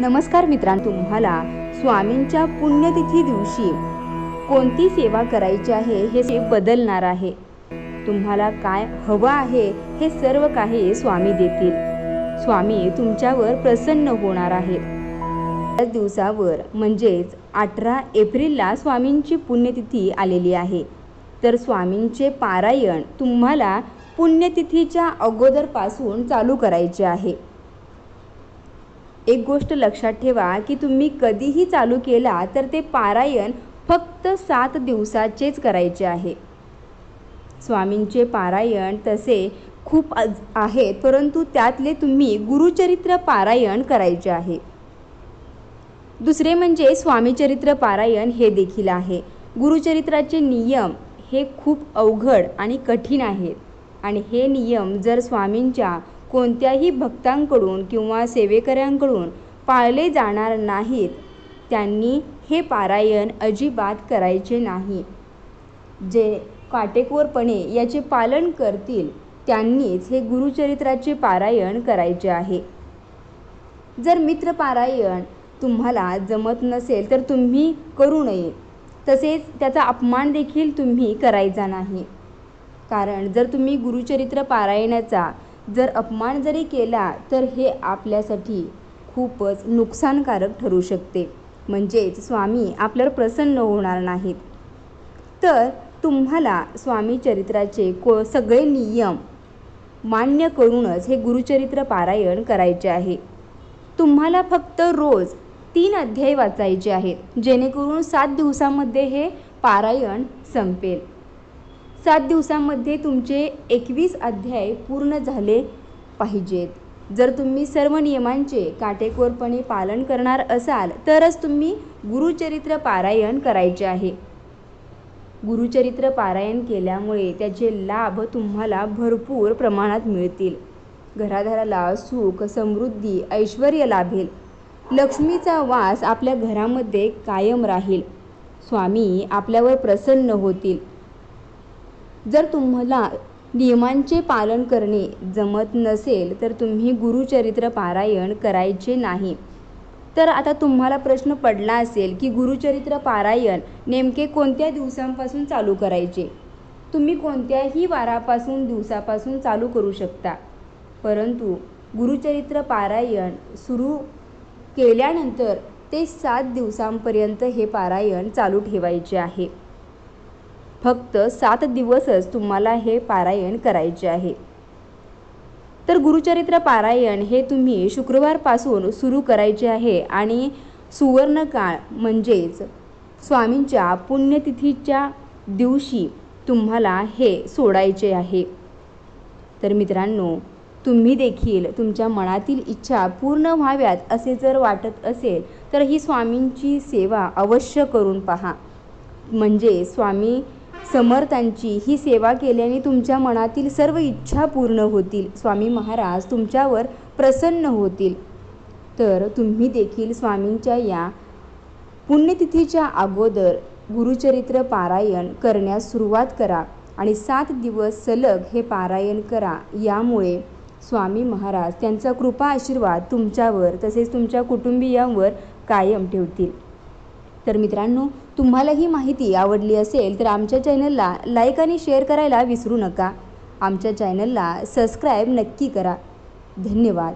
नमस्कार मित्रांनो तुम्हाला स्वामींच्या पुण्यतिथी दिवशी कोणती सेवा करायची आहे हे से बदलणार आहे. तुम्हाला काय हवं आहे हे सर्व काही स्वामी देतील. स्वामी तुमच्यावर प्रसन्न होणार आहेत. त्याच दिवसावर म्हणजेच अठरा एप्रिलला स्वामींची पुण्यतिथी आलेली आहे. तर स्वामींचे पारायण तुम्हाला पुण्यतिथीच्या अगोदरपासून चालू करायचे आहे. एक गोष्ट लक्षात ठेवा की तुम्ही कधीही चालू केला तर ते पारायण फक्त सात दिवसाचेच करायचे आहे. स्वामींचे पारायण तसे खूप आज- आहेत परंतु त्यातले तुम्ही गुरुचरित्र पारायण करायचे आहे. दुसरे म्हणजे स्वामीचरित्र पारायण हे देखील आहे. गुरुचरित्राचे नियम हे खूप अवघड आणि कठीण आहेत. आणि हे नियम जर स्वामींच्या कोणत्याही भक्तांकडून किंवा सेवेकऱ्यांकडून पाळले जाणार नाहीत. त्यांनी हे पारायण अजिबात करायचे नाही. जे काटेकोरपणे याचे पालन करतील त्यांनीच हे गुरुचरित्राचे पारायण करायचे आहे. जर मित्र पारायण तुम्हाला जमत नसेल तर तुम्ही करू नये. तसेच त्याचा अपमान देखील तुम्ही करायचा नाही. कारण जर तुम्ही गुरुचरित्र पारायणाचा जर अपमान जरी केला तर हे आपल्यासाठी खूपच नुकसानकारक ठरू शकते. म्हणजेच स्वामी आपल्यावर प्रसन्न होणार नाहीत. तर तुम्हाला स्वामी चरित्राचे को सगळे नियम मान्य करूनच हे गुरुचरित्र पारायण करायचे आहे. तुम्हाला फक्त रोज तीन अध्याय वाचायचे आहेत जेणेकरून सात दिवसामध्ये हे पारायण संपेल. सात दिवसामध्ये तुमचे एकवीस अध्याय पूर्ण झाले पाहिजेत. जर तुम्ही सर्व नियमांचे काटेकोरपणे पालन करणार असाल तरच तुम्ही गुरुचरित्र पारायण करायचे आहे. गुरुचरित्र पारायण केल्यामुळे त्याचे लाभ तुम्हाला भरपूर प्रमाणात मिळतील. घराघराला सुख समृद्धी ऐश्वर लाभेल. लक्ष्मीचा वास आपल्या घरामध्ये कायम राहील. स्वामी आपल्यावर प्रसन्न होतील. जर तुम्हाला नियमांचे पालन करणे जमत नसेल तर तुम्ही गुरुचरित्र पारायण करायचे नाही. तर आता तुम्हाला प्रश्न पडला असेल की गुरुचरित्र पारायण नेमके कोणत्या दिवसांपासून चालू करायचे? तुम्ही कोणत्याही वारापासून दिवसापासून चालू करू शकता. परंतु गुरुचरित्र पारायण सुरू केल्यानंतर ते सात दिवसांपर्यंत हे पारायण चालू ठेवायचे आहे. फक्त सात दिवसच तुम्हाला हे पारायण करायचे आहे. तर गुरुचरित्र पारायण हे तुम्ही शुक्रवारपासून सुरू करायचे आहे आणि सुवर्णकाळ म्हणजेच स्वामींच्या पुण्यतिथीच्या दिवशी तुम्हाला हे सोडायचे आहे. तर मित्रांनो तुम्ही देखील तुमच्या मनातील इच्छा पूर्ण व्हाव्यात असे जर वाटत असेल तर ही स्वामींची सेवा अवश्य करून पहा. म्हणजे स्वामी समर्थांची ही सेवा केल्याने तुमच्या मनातील सर्व इच्छा पूर्ण होतील. स्वामी महाराज तुमच्यावर प्रसन्न होतील. तर तुम्ही देखील स्वामींच्या या पुण्यतिथीच्या अगोदर गुरुचरित्र पारायण करण्यास सुरुवात करा आणि सात दिवस सलग हे पारायण करा. यामुळे स्वामी महाराज त्यांचा कृपा आशीर्वाद तुमच्यावर तसेच तुमच्या कुटुंबियांवर कायम ठेवतील. तर मित्रांनो तुम्हाला ही माहिती आवडली असेल तर आमच्या चॅनलला लाईक आणि शेअर करायला विसरू नका. आमच्या चॅनलला सबस्क्राईब नक्की करा. धन्यवाद.